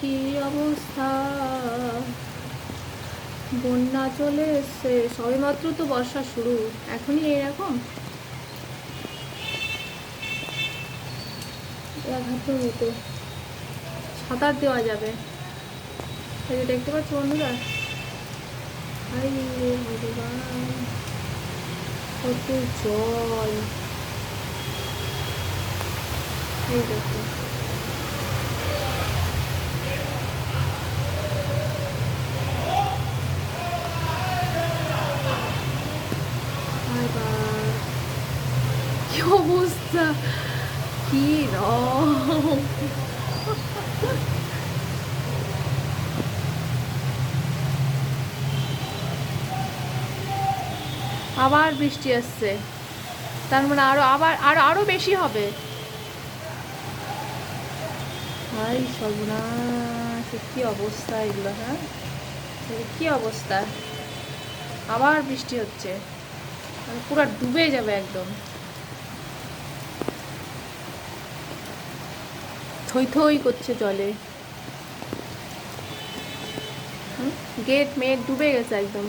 কি অবস্থা? বন্যা চলে এসছে। সবে মাত্র তো বর্ষা শুরু। এখনই এরকম এক হাতের মতো সাঁতার দেওয়া যাবে। এই দেখতে পাচ্ছ বন্ধুরা? কত জল। এই দেখো। অবস্থা কি রং আবার বৃষ্টি আসছে। তার মানে আরও আবার, আরও আরও বেশি হবে। হাই সর্বনাশ কি অবস্থা এগুলো হ্যাঁ? কি অবস্থা? আবার বৃষ্টি হচ্ছে। মানে পুরো ডুবে যাবে একদম। থই থই করছে জলে। গেট মেট ডুবে গেছে একদম।